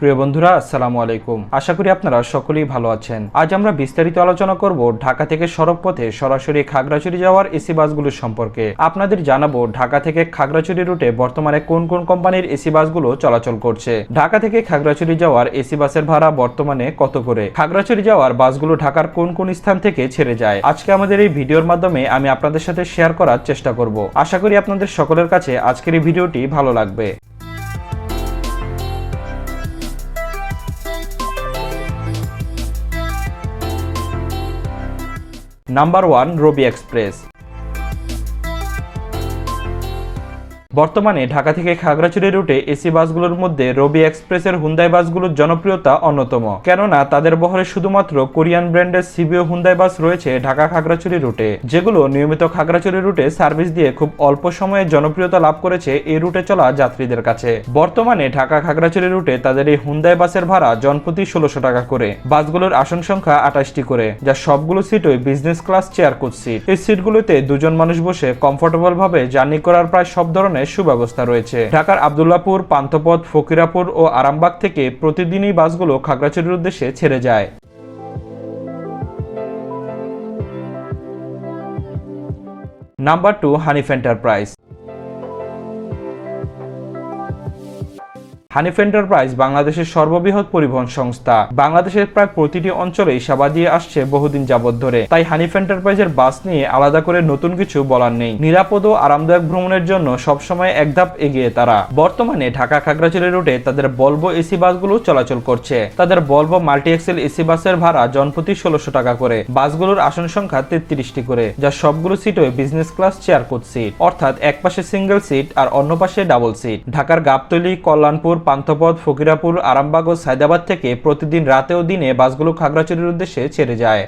প্রিয় বন্ধুরা, আসসালামু আলাইকুম। আশা করি আপনারা সকলেই ভালো আছেন। আজ আমরা বিস্তারিত আলোচনা করব ঢাকা থেকে সড়ক পথে সরাসরি খাগড়াছড়ি যাওয়ার এসি বাসগুলোর সম্পর্কে। আপনাদের জানাব ঢাকা থেকে খাগড়াছড়ি রুটে বর্তমানে কোন কোন কোম্পানির এসি বাসগুলো চলাচল করছে। ঢাকা থেকে খাগড়াছড়ি যাওয়ার এসি বাসের ভাড়া বর্তমানে কত করে? খাগড়াছড়ি যাওয়ার বাসগুলো ঢাকার কোন কোন স্থান থেকে ছেড়ে যায়? আজকে আমাদের এই ভিডিওর মাধ্যমে আমি আপনাদের সাথে শেয়ার করার চেষ্টা করব। আশা করি আপনাদের সকলের কাছে আজকের এই ভিডিওটি ভালো লাগবে। নাম্বার ওয়ান রবি এক্সপ্রেস বর্তমানে ঢাকা থেকে খাগড়াছড়ি রুটে এসি বাসগুলোর মধ্যে রবি এক্সপ্রেসের হুন্দাই বাসগুলোর জনপ্রিয়তা অন্যতম। কেননা, তাদের বহরে শুধুমাত্র কোরিয়ান ব্র্যান্ডের সিবিও হুন্দাই বাস রয়েছে ঢাকা খাগড়াছড়ি রুটে। যেগুলো নিয়মিত খাগড়াছড়ি রুটে সার্ভিস দিয়ে খুব অল্প সময়ে জনপ্রিয়তা লাভ করেছে এই রুটে চলা যাত্রীদের কাছে। বর্তমানে ঢাকা খাগড়াছড়ি রুটে তাদের এই হুন্দাই বাসের ভাড়া জনপ্রতি ষোলোশো টাকা করে, বাসগুলোর আসন সংখ্যা আঠাশটি করে, যা সবগুলো সিটই business class chair coach seat এই সিটগুলোতে দুজন মানুষ বসে কমফোর্টেবল ভাবে জার্নি করার প্রায় সব ধরনের সুব্যবস্থা রয়েছে। ঢাকার আবদুল্লাপুর, পান্থপথ, ফকিরাপুর ও আরামবাগ থেকে প্রতিদিনই বাসগুলো খাগড়াছড়ির উদ্দেশ্যে ছেড়ে যায়। Number two, Hanif enterprise. Hanif enterprise বাংলাদেশের সর্ববৃহৎ পরিবহন সংস্থা। বাংলাদেশের প্রায় প্রতিটি অঞ্চলেই সেবা দিয়ে আসছে বহুদিন যাবৎ ধরে। তাই হানিফ এন্টারপ্রাইজের বাস নিয়ে আলাদা করে নতুন কিছু বলার নেই। নিরাপদ ও আরামদায়ক ভ্রমণের জন্য সবসময় এক ধাপ এগিয়ে তারা। বর্তমানে ঢাকা খাগড়াছড়ি রুটে তাদের বলব এসি বাসগুলো চলাচল করছে। তাদের বলব মাল্টি এক্সেল এসি বাসের ভাড়া জনপ্রতি ষোলোশো টাকা করে। বাসগুলোর আসন সংখ্যা তেত্রিশটি করে, যা সবগুলো সিটই business class chair coach seat অর্থাৎ এক পাশে সিঙ্গেল সিট আর অন্য পাশে ডাবল সিট ঢাকার গাবতলী, কল্যাণপুর পান্থপথ ফকিরাপুর, আরামবাগ ও সায়দাবাদ থেকে প্রতিদিন রাতে ও দিনে বাসগুলো খাগড়াছড়ির উদ্দেশ্যে ছেড়ে যায়।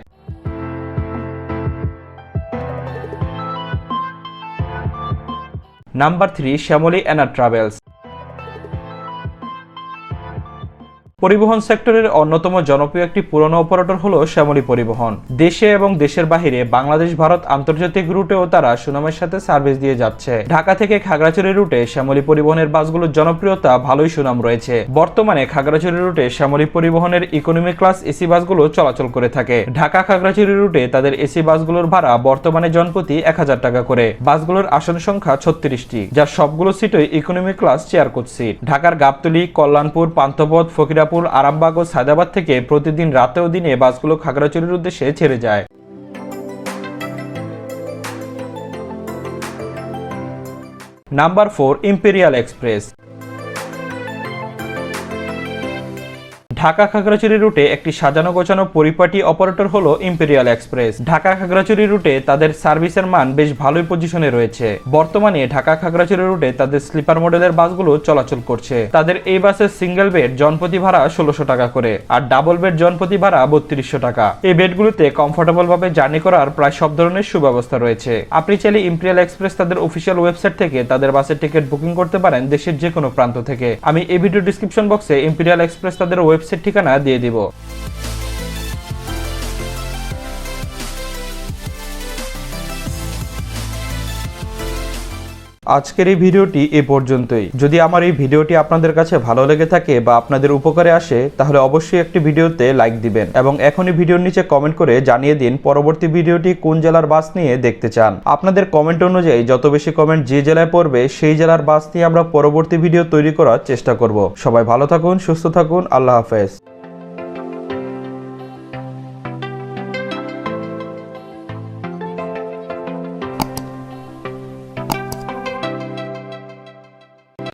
Number three, Shyamoli Ena travels. পরিবহন সেক্টরের অন্যতম জনপ্রিয় একটি পুরনো অপারেটর হলো শ্যামলী পরিবহন। দেশে এবং দেশের বাহিরে বাংলাদেশ, ভারত আন্তর্জাতিক রুটেও তারা সুনামের সাথে সার্ভিস দিয়ে যাচ্ছে। ঢাকা থেকে খাগড়াছড়ি রুটে শ্যামলী পরিবহনের বাসগুলোর জনপ্রিয়তা, ভালোই সুনাম রয়েছে। বর্তমানে খাগড়াছড়ি রুটে শ্যামলী পরিবহনের ইকোনমি ক্লাস এসি বাসগুলো চলাচল করে থাকে। ঢাকা খাগড়াছড়ি রুটে তাদের এসি বাসগুলোর ভাড়া বর্তমানে জনপ্রতি এক হাজার টাকা করে। বাসগুলোর আসন সংখ্যা ছত্রিশটি যার সবগুলো সিটই ইকোনমি ক্লাস চেয়ার কোচ ঢাকার গাবতলী, কল্যাণপুর, পান্থপথ ফকিরা মির্জাপুর, আরামবাগ ও সায়দাবাদ থেকে প্রতিদিন রাতে ও দিনে বাসগুলো খাগড়াছড়ির উদ্দেশ্যে ছেড়ে যায়। Number four, imperial express. Dhaka Khagrachhari রুটে একটি সাজানো গোছানো পরিপাটি অপারেটর হলো ইম্পেরিয়াল এক্সপ্রেস। ঢাকা খাগড়াছড়ি রুটে তাদের সার্ভিসের মান বেশ ভালোই পজিশনে রয়েছে। বর্তমানে ঢাকা খাগড়াছড়ি রুটে তাদের স্লিপার মডেলের বাসগুলো চলাচল করছে। তাদের এই বাসের সিঙ্গেল বেড জনপ্রতি ভাড়া ষোলোশো টাকা করে আর ডাবল বেড জনপ্রতি ভাড়া বত্রিশশো টাকা। এই বেডগুলোতে কমফোর্টেবল ভাবে জার্নি করার প্রায় সব ধরনের সুব্যবস্থা রয়েছে। আপনি চাইলে ইম্পেরিয়াল এক্সপ্রেস তাদের অফিসিয়াল ওয়েবসাইট থেকে তাদের বাসের টিকিট বুকিং করতে পারেন দেশের যে কোনো প্রান্ত থেকে। আমি এই ভিডিও ডিসক্রিপশন বক্সে ইম্পেরিয়াল এক্সপ্রেস তাদের ওয়েবসাইট ঠিকানা দিয়ে দিব। আজকের এই ভিডিওটি এ পর্যন্তই। যদি আমার এই ভিডিওটি আপনাদের কাছে ভালো লেগে থাকে বা আপনাদের উপকারে আসে, তাহলে অবশ্যই একটি ভিডিওতে লাইক দিবেন এবং এখনই ভিডিওর নিচে কমেন্ট করে জানিয়ে দিন পরবর্তী ভিডিওটি কোন জেলার বাস নিয়ে দেখতে চান। আপনাদের কমেন্ট অনুযায়ী যত বেশি কমেন্ট যে জেলায় পড়বে, সেই জেলার বাস নিয়ে আমরা পরবর্তী ভিডিও তৈরি করার চেষ্টা করব। সবাই ভালো থাকুন, সুস্থ থাকুন, আল্লাহ হাফেজ।